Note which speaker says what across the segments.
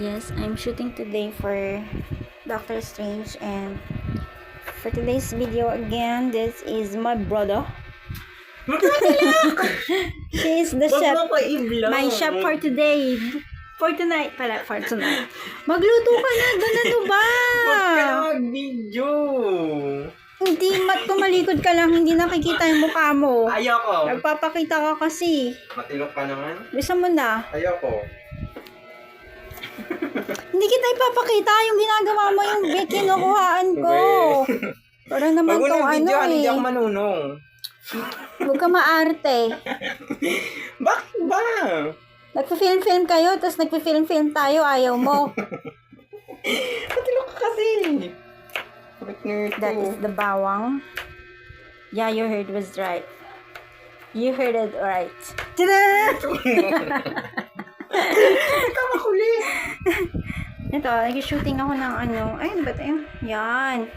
Speaker 1: Yes, I'm shooting today for Doctor Strange and for today's video again, this is my brother. She is the chef. My chef for today. For tonight pala, for tonight. Magluto ka na, doon ano ba?
Speaker 2: Huwag ka na mag-video.
Speaker 1: Hindi, mat tumalikod ka lang, hindi nakikita yung mukha mo.
Speaker 2: Ayoko.
Speaker 1: Nagpapakita ka kasi.
Speaker 2: Matilok ka naman.
Speaker 1: Bisa mo na.
Speaker 2: Ayoko.
Speaker 1: Hindi kita ipapakita yung ginagawa mo, yung kinukuhaan ko. Para naman
Speaker 2: Pag
Speaker 1: tong ano
Speaker 2: video, hindi
Speaker 1: eh.
Speaker 2: ako manunong.
Speaker 1: Huwag ka maarte.
Speaker 2: Bakit ba?
Speaker 1: Nagpa-film-film kayo, tapos nagpa-film-film tayo, ayaw mo.
Speaker 2: Matilok ka kasi.
Speaker 1: That is the bawang. Yeah, you heard was right. You heard it right. Tada!
Speaker 2: Ikaw makulit.
Speaker 1: Ito, nag-shooting ako ng ano. Ay, ano ba ito? Yan.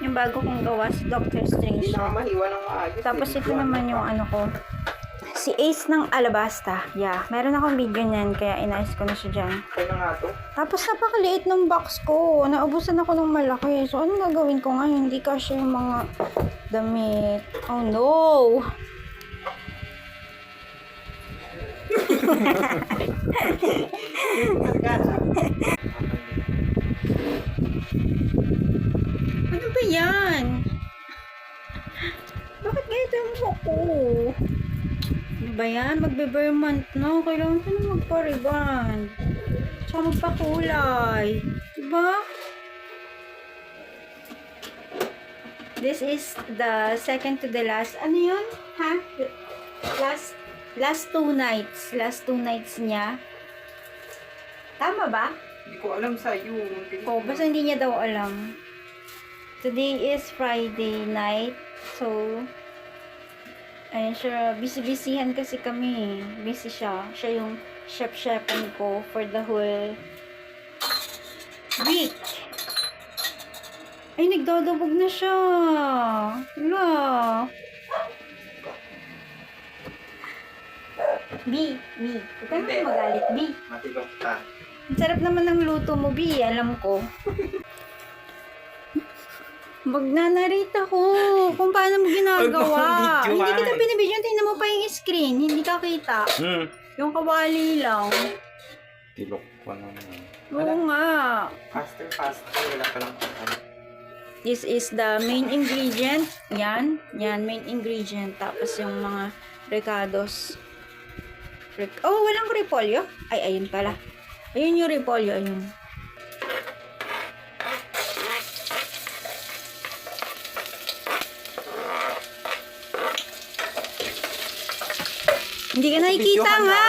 Speaker 1: Yung bago kong gawa si Doctor Strange.
Speaker 2: Hindi na mahiwa ng maayos.
Speaker 1: Tapos
Speaker 2: eh.
Speaker 1: ito naman yung ano ko. Si Ace ng Alabasta. Yeah, meron akong video niyan, kaya inayos ko na siya dyan.
Speaker 2: Okay na nga to.
Speaker 1: Tapos napakaliit ng box ko. Naubusan ako ng malaki. So, anong gagawin ko nga? Hindi kasi yung mga damit. Oh no! Ano ba yan? Bakit ganito yung buhok ko? Ano ba yan? Magbe-bare month na. Kailangan ko na magpa-reband. Tsaka magpakulay. Diba? This is the second to the last. Ano yun? Ha? Last, last two nights. Last two nights niya. Tama ba?
Speaker 2: Hindi ko alam sa'yo.
Speaker 1: Oh, basta hindi niya daw alam. Today is Friday night. So, ayun siya. Busy-busyhan kasi kami. Busy siya. Siya yung chef-chefan ko for the whole week. Ay, nagdodobog na siya. Wala. B, B. Huwag ka naman magalit, B.
Speaker 2: Matilok ka.
Speaker 1: Ang sarap naman ng luto mo, Bi. Alam ko. Magnanarita ko kung paano mo ginagawa. Hindi kita
Speaker 2: ka.
Speaker 1: binibidyon. Tingnan mo pa yung screen. Hindi ka kita.
Speaker 2: Hmm.
Speaker 1: Yung kawali lang.
Speaker 2: Tilok ko naman.
Speaker 1: Oo nga.
Speaker 2: Faster, faster. Wala ka lang.
Speaker 1: This is the main ingredient. Yan. Yan, main ingredient. Tapos yung mga recados. Oh, walang repolyo? Ay, ayun pala. Ayun yung repolyo. Ayun. Hindi ka nakikita nga.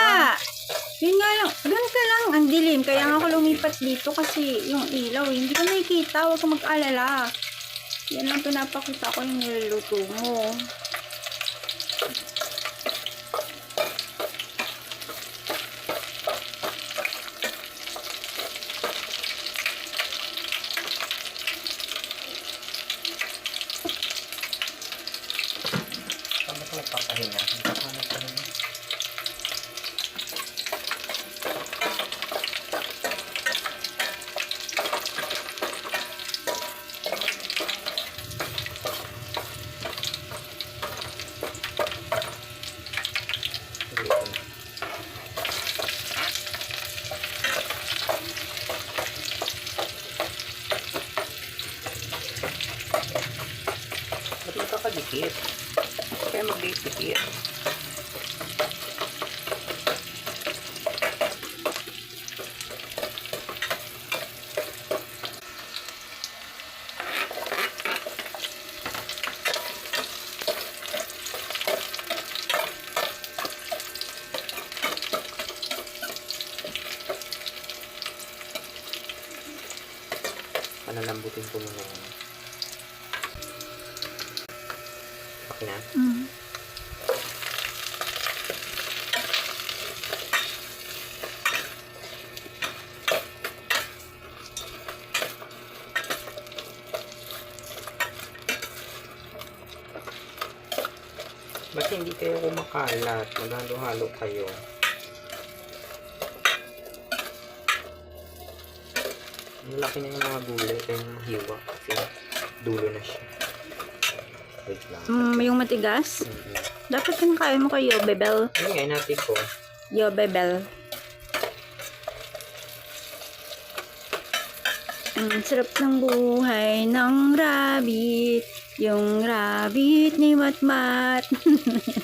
Speaker 1: Yun nga lang. Doon ka lang. Ang dilim. Kaya nga ako lumipat dito kasi yung ilaw. eh. Hindi ko nakikita. Huwag ka mag-alala. Yan lang pinapakita ko yung niluluto mo.
Speaker 2: Saan ba ito nagpapahinga? Nagpapahinga ka naman. Ba't magkakadikit? Kaya mag-dikit. Panalambutin ko muna yan. Okay na?
Speaker 1: Mm.
Speaker 2: Ba't hindi kayo kumakalat? Maghalo-halo kayo. Ang laki na yung mga gulay. Kaya yung hiwa. Kasi dulo na siya. Wait lang.
Speaker 1: Mm, yung matigas.
Speaker 2: Mm-mm.
Speaker 1: Dapat kinakain mo kayo, bebel.
Speaker 2: Ayun nga, natin ko.
Speaker 1: Yo, bebel. Ang sarap ng buhay ng rabbit. Yung rabbit ni Matmat.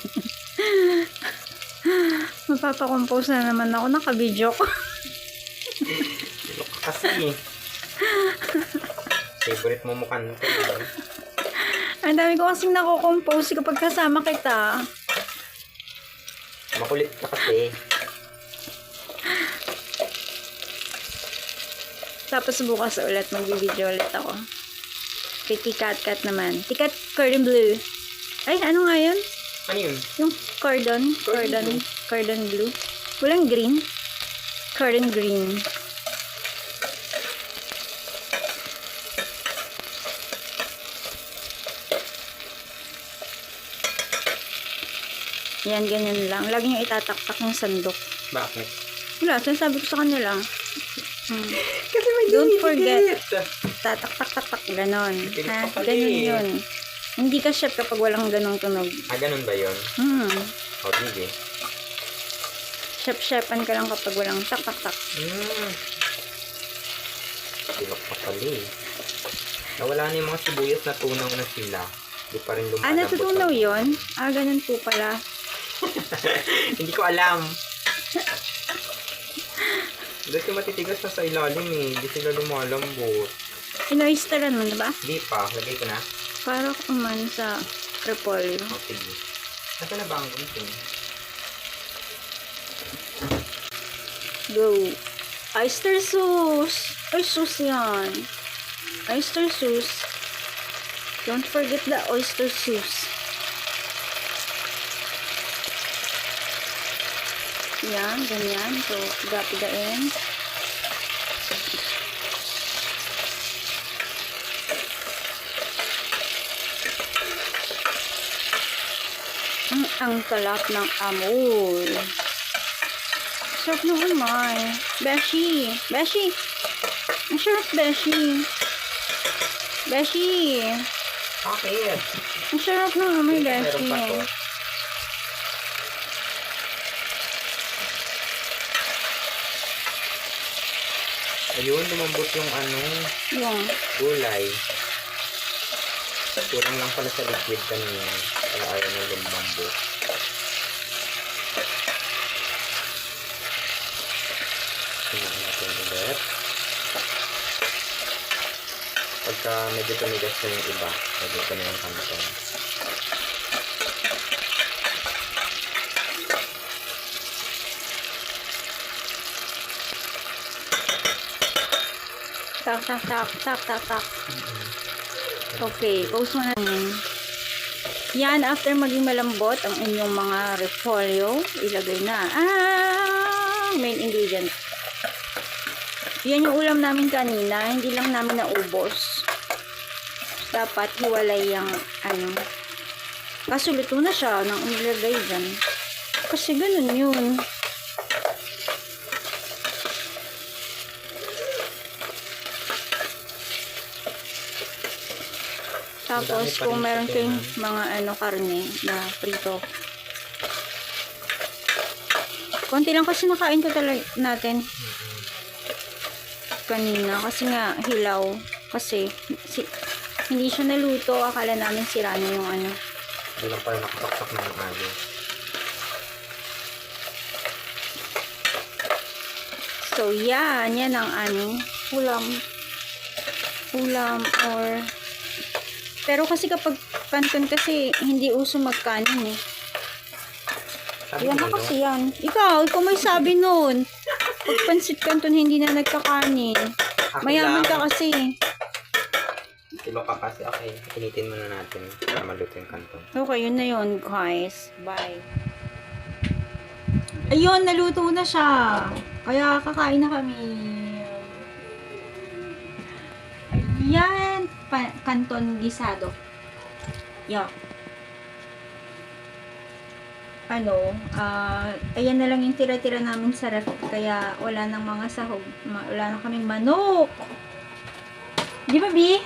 Speaker 1: Mapapakompose na naman ako. Nakabidyo ko.
Speaker 2: Kasi. Favorite mo kanta. diba?
Speaker 1: Ang dami ko kasing nakocompose kapag kasama kita.
Speaker 2: Makulit ka kasi.
Speaker 1: Tapos bukas ulit mag-video ulit ako. Kay Tikat Kat naman. Tikat Cordon Bleu. Ay, ano nga yun?
Speaker 2: Ano yun?
Speaker 1: Yung cordon. Cordon. Cordon blue. Walang green. Cordon green. Yan, ganyan lang. Lagi nyo itataktak ng sandok.
Speaker 2: Bakit?
Speaker 1: Wala, sinasabi ko sa kanila. Hmm.
Speaker 2: Kasi may
Speaker 1: Don't forget. Tatak-tak-tak-tak, ganon. Ha? Ganon
Speaker 2: eh.
Speaker 1: yun. Hindi ka chef kapag walang ganong tunog.
Speaker 2: Ah, ganun ba yun?
Speaker 1: Hmm.
Speaker 2: O, sige.
Speaker 1: Chef-chefan ka lang kapag walang tak-tak-tak.
Speaker 2: Hmm. Silok pa pala eh. Nawala na yung mga sibuyas na tunaw na sila. Hindi pa rin lumalabot.
Speaker 1: Ah, natutunaw yun? Ah, ganun po pala.
Speaker 2: Hindi ko alam. Dati matitigas na sa ilalim eh. Hindi sila lumalambot.
Speaker 1: Inoysteran mo na ba?
Speaker 2: Hindi pa. Lagay ko na.
Speaker 1: Para kuman sa repolyo.
Speaker 2: O, sige. Nasaan na ba ang gunting?
Speaker 1: Go. Oyster sauce. Ay, sauce yan. Oyster sauce. Don't forget the oyster sauce. Yan, ganyan. So, piga-pigain. Ang, ang kalap ng amoy. Sarap na umay. Beshi. Beshi. Ang sarap, Beshi. Beshi.
Speaker 2: Bakit?
Speaker 1: Ang sarap ng
Speaker 2: Meron
Speaker 1: Beshi.
Speaker 2: Ayun, lumambot yung ano,
Speaker 1: Yung,
Speaker 2: gulay. Kulang lang pala sa liquid kanina. Kaya ayaw na lumambot. Tingnan natin ulit. Pagka medyo tumigas na yung iba, lagay ko na yung kanton.
Speaker 1: tak, tak, tak, tak, tak, tak. Okay, post mo na. Yan, after maging malambot ang inyong mga repolyo, ilagay na ang main ingredient. Yan yung ulam namin kanina, hindi lang namin naubos. Dapat hiwalay yung ano. Kaso luto na siya nang ilagay dyan. Kasi ganun yun. Tapos, kung meron kayong mga ano karne na prito. Konti lang kasi nakain ko talaga natin kanina kasi nga hilaw kasi si, hindi siya naluto akala namin sira na yung ano
Speaker 2: Hindi lang pala nakataktak na yung alo.
Speaker 1: so yan yan ang ano ulam ulam or pero kasi kapag kanton kasi hindi uso magkanin eh
Speaker 2: ko no?
Speaker 1: kasi yan. Ikaw, ikaw may sabi nun. Pag pansit kanton, hindi na nagkakanin. Mayaman ka kasi.
Speaker 2: Kilo ka kasi. Okay, initin muna natin para maluto yung kanton.
Speaker 1: Okay, yun na yun, guys. Bye. Ayun, naluto na siya. Kaya kakain na kami. Ayan, pa- kanton gisado. Yeah. Ano, ah, ayan na lang yung tira-tira namin sa ref. Kaya wala nang mga sahog. Ma- Wala na kaming manok. Di ba, Bi?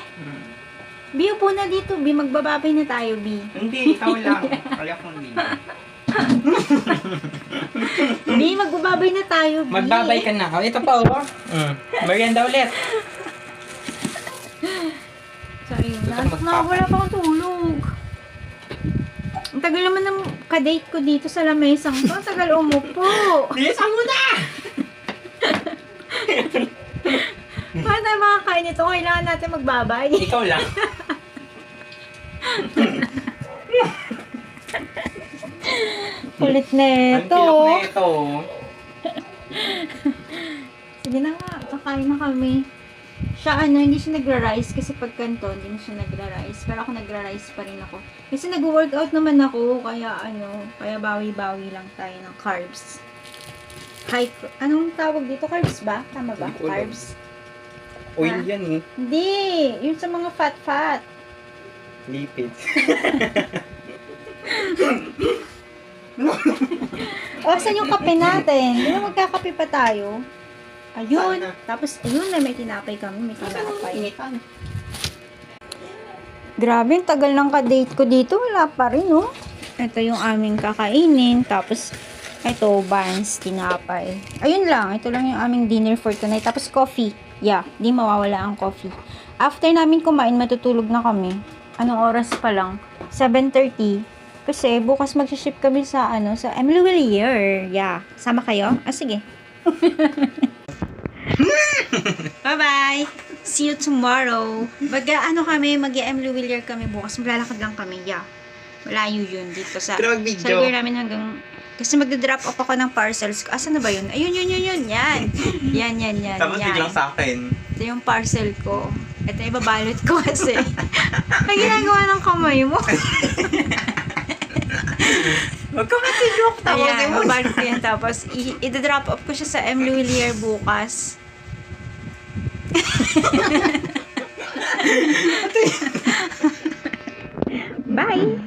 Speaker 1: Bi, upo na dito, Bi. Magbababay na tayo, Bi.
Speaker 2: Hindi, ikaw lang. Kaya kong hindi.
Speaker 1: Bi, magbababay na tayo, Bi.
Speaker 2: Magbabay ka na. O, ito pa, oh. Mm. Merienda ulit.
Speaker 1: So, ayun.
Speaker 2: Gusto
Speaker 1: Na,
Speaker 2: ko
Speaker 1: na, wala pa akong tulog. Ang tagal naman ng kadate ko dito sa lamesang to. Ang tagal umupo.
Speaker 2: Bilisan mo na!
Speaker 1: Paano tayo makakain ito? Kailangan natin magbabay.
Speaker 2: Ikaw lang.
Speaker 1: Kulit na
Speaker 2: Ang na ito.
Speaker 1: Sige na nga, kakain na kami. Siya ano, hindi siya nagra-rice kasi pag kanto, hindi na siya nagra-rice. Pero ako nagra-rice pa rin ako. Kasi nag-workout naman ako, kaya ano, kaya bawi-bawi lang tayo ng carbs. High, anong tawag dito? Carbs ba? Tama ba?
Speaker 2: Hindi.
Speaker 1: Carbs?
Speaker 2: Oil
Speaker 1: Ha?
Speaker 2: yan eh.
Speaker 1: Hindi! Yun sa mga fat-fat.
Speaker 2: Lipids.
Speaker 1: O, saan yung kape natin? Di ba magkakape pa tayo? Ayun. Tapos, ayun na, may tinapay kami. May tinapay.
Speaker 2: Initan.
Speaker 1: Grabe, ang tagal ng ka-date ko dito. Wala pa rin, oh. Ito yung aming kakainin. Tapos, ito, buns, tinapay. Ayun lang. Ito lang yung aming dinner for tonight. Tapos, coffee. Yeah, di mawawala ang coffee. After namin kumain, matutulog na kami. Anong oras pa lang? 7.30. Kasi bukas mag-ship kami sa, ano, sa Emily Willier. Yeah. Sama kayo? Ah, sige. Bye-bye! See you tomorrow. Baga, ano kami, mag Emily Willier kami bukas. Maglalakad lang kami, yeah. Malayo yun dito sa,
Speaker 2: Pero
Speaker 1: sa
Speaker 2: mag-video.
Speaker 1: lugar namin hanggang, kasi magda-drop off ako ng parcels ko. Asa na ba yun? Ayun, yun, yun, yun, yan. Yan, yan, yan,
Speaker 2: Tapos
Speaker 1: yan.
Speaker 2: biglang sa akin.
Speaker 1: Ito yung parcel ko. Ito yung ibabalot ko kasi. Ang ginagawa ng kamay mo.
Speaker 2: Huwag ka matijok. Tawasin
Speaker 1: Ayan, babalot ko yan. Tapos, i-drop off ko siya sa M. Luilier bukas. Bye!